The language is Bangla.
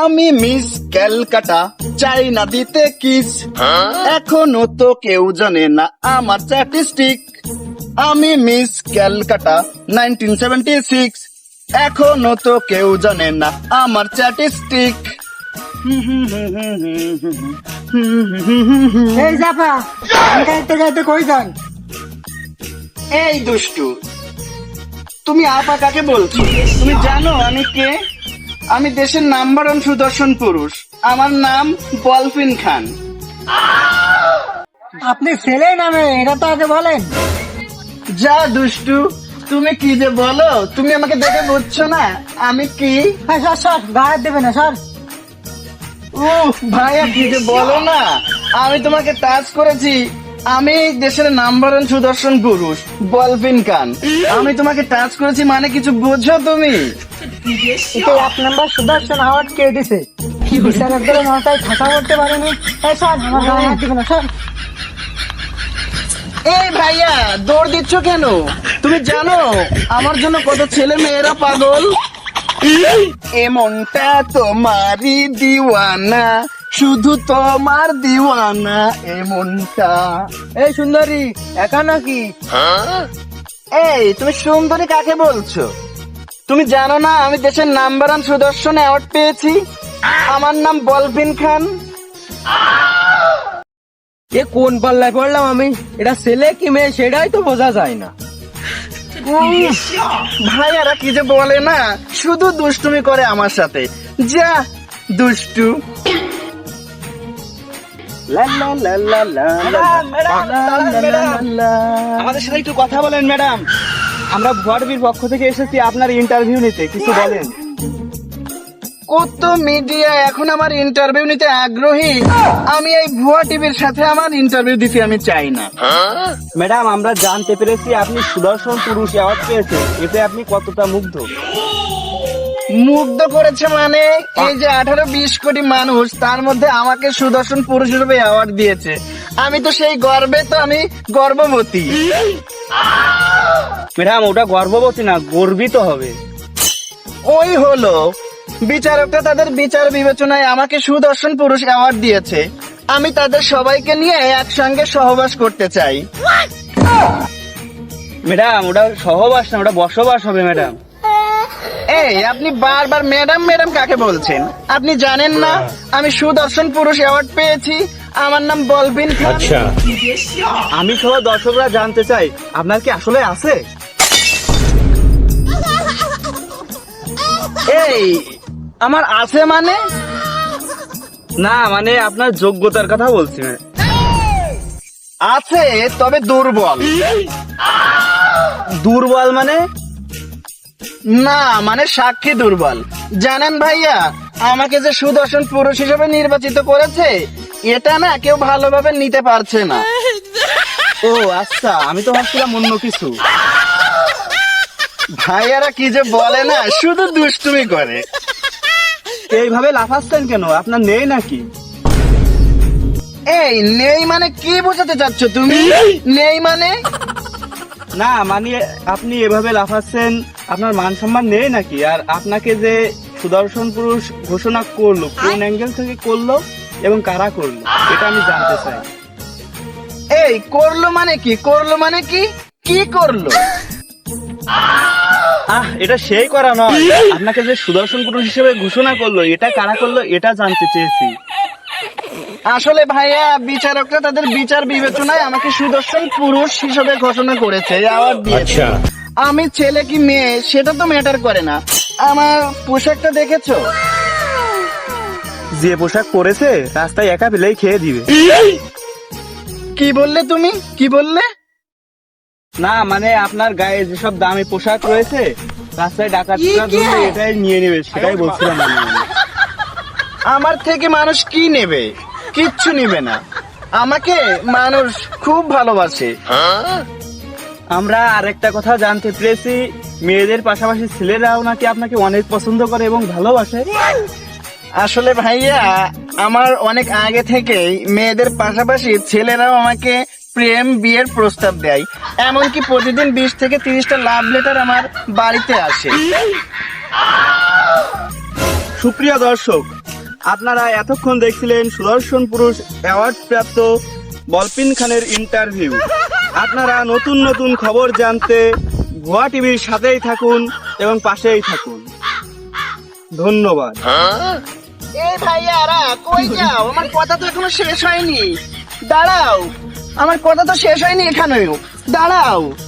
আমি মিস ক্যালকাটা, চাই না দিতে কিস। এখনও তো কেউ জানে না আমার স্ট্যাটিস্টিক আমি Miss Calcutta nineteen seventy six এখনও তো কেউ জানে না আমার স্ট্যাটিস্টিক এই জাফা গাইতে গাইতে কই যান? এই দুষ্টু তুমি আপা কাকে বলছো? তুমি জানো আমি কে? আমি দেশের নাম্বার ওয়ান সুদর্শন পুরুষ। আমার নাম বলফিন খান। আপনি ছেলে নামে এটা তো আগে বলেন। যা দুষ্টু তুমি কি যে বলো? তুমি আমাকে দেখে বুঝছ না আমি কি? হ্যাঁ সর সর গায়ে দেবে না সর। ও ভাইয়া কি বলো না আমি তোমাকে টাচ করেছি। আমি দেশের নাম্বার ওয়ান সুদর্শন পুরুষ বলফিন খান। আমি তোমাকে টাচ করেছি মানে কিছু বোঝো তুমি? এটা এক নাম্বার সুদর্শন আওয়ার্ড কে দিছে? বিচারক ধরে মাথায় থাকা করতে পারেনি। সর আমার গায়ে হাত দিবে না সর এই ভাইয়া দৌড় দিচ্ছ কেন? তুমি জানো আমার জন্য কত ছেলে মেয়েরা পাগল? এমনটা তোমারই দিওয়ানা শুধু তোমার দিওয়ানা এমনটা। এই সুন্দরী একা নাকি? এই তুমি সুন্দরী কাকে বলছো? তুমি জানো না আমি দেশের নাম্বার ওয়ান সুদর্শন অ্যাওয়ার্ড পেয়েছি? আমার নাম বলবিন খান। এ কোন পাল্লায় পড়লাম আমি? এটা ছেলে কি মেয়ে সেটাই তো বোঝা যায় না। ভাইয়ারা কি যে বলে না? শুধু দুষ্টুমি করে আমার সাথে। যা দুষ্টু। আমাদের সাথে একটু কথা বলেন ম্যাডাম। আমরা ভুয়ারবির পক্ষ থেকে এসেছি আপনার ইন্টারভিউ নিতে কিছু বলেন। কত মিডিয়া এখন আমার ইন্টারভিউ নিতে আগ্রহী? আমি এই ভুয়া টিভির সাথে আমার ইন্টারভিউ দিতে আমি চাই না। ম্যাডাম আমরা জানতে পেরেছি আপনি সুদর্শন পুরুষ অ্যাওয়ার্ড পেয়েছেন। এতে আপনি কতটা মুগ্ধ? মুগ্ধ করেছে মানে এই যে আঠারো বিশ কোটি মানুষ তার মধ্যে আমাকে সুদর্শন পুরুষ হিসেবে অ্যাওয়ার্ড দিয়েছে। আমি তো সেই গর্বে তো আমি গর্ভবতী। ম্যাডাম ওটা গর্ভবতী না গর্বিত হবে। ওই হলো বিচারকরা তাদের বিচার বিবেচনায় আমাকে সুদর্শন পুরুষ অ্যাওয়ার্ড দিয়েছে। আমি তাদের সবাইকে নিয়ে একসঙ্গে সহবাস করতে চাই। ম্যাডাম ওটা সহবাস না ওটা বসবাস হবে ম্যাডাম। এই আপনি বারবার ম্যাডাম ম্যাডাম কাকে বলছেন? আপনি জানেন না আমি সুদর্শন পুরুষ অ্যাওয়ার্ড পেয়েছি। আমার নাম বলবিন খান। আমি সহ দর্শকরা জানতে চাই আপনার কি আসলে আছে? এই আমার আছে মানে? না মানে আপনার যোগ্যতার কথা বলছি আছে তবে দুর্বল। দুর্বল মানে? না মানে সাক্ষী দুর্বল। জানেন ভাইয়া আমাকে যে সুদর্শন পুরুষ হিসেবে নির্বাচিত করেছে এটা না কেউ ভালোভাবে নিতে পারছে না। ও আচ্ছা আমি তো ভাবছিলাম অন্য কিছু। ভাইয়ারা কি যে বলে না শুধু দুষ্টুমি করে। এইভাবে লাফাচ্ছেন কেন? আপনার নেই নাকি? এই নেই মানে কি বোঝাতে চাচ্ছ তুমি? নেই। মানে? না মানে আপনি এভাবে লাফাচ্ছেন আপনার মান সম্মান নেই নাকি? আর আপনাকে যে সুদর্শন পুরুষ ঘোষণা করল কোন অ্যাঙ্গেল থেকে করল এবং কারা করল এটা আমি জানতে চাই। এই করল মানে কি? করল মানে কি? কি করল? আহ এটা সেই করা নয়। আপনাকে যে সুদর্শন পুরুষ হিসেবে ঘোষণা করল এটা কারা করল এটা জানতে চেয়েছি। আসলে ভাইয়া বিচারকরা তাদের বিচার বিবেচনায় আমাকে সুদর্শন পুরুষ হিসেবে ঘোষণা করেছে অ্যাওয়ার্ড দিয়েছে। আমি ছেলে কি মেয়ে সেটা তো ম্যাটার করে না। আমার পোশাকটা দেখেছ? যে পোশাক পরেছে রাস্তায় একা পেলেই খেয়ে দিবে। কি বললে তুমি? কি বললে? না মানে আপনার গায়ে যেসব দামি পোশাক রয়েছে রাস্তায় ডাকাতরা ধরলে এটাই নিয়ে নেবে সেটাই বলছিলাম আমার থেকে মানুষ কি নেবে? কিচ্ছু নেবে না। আমাকে মানুষ খুব ভালোবাসে। আমরা আরেকটা কথা জানতে পেরেছি মেয়েদের পাশাপাশি ছেলেরাও নাকি আপনাকে অনেক পছন্দ করে এবং ভালোবাসে? আসলে ভাইয়া আমার অনেক আগে থেকেই মেয়েদের পাশাপাশি ছেলেরাও আমাকে প্রেম বিয়ের প্রস্তাব দেয়। এমনকি প্রতিদিন বিশ থেকে তিরিশটা লাভ লেটার আমার বাড়িতে আসে। সুপ্রিয় দর্শক আপনারা এতক্ষণ দেখছিলেন সুদর্শন পুরুষ অ্যাওয়ার্ড প্রাপ্ত বলপিন খানের ইন্টারভিউ আপনারা নতুন নতুন খবর জানতে ভুয়া টিভির সাথেই থাকুন এবং পাশেই থাকুন। ধন্যবাদ। এই ভাইয়ারা কই যাও? আমার কথা তো এখনও শেষ হয়নি। দাঁড়াও। আমার কথা তো শেষ হয়নি এখানেও। দাঁড়াও।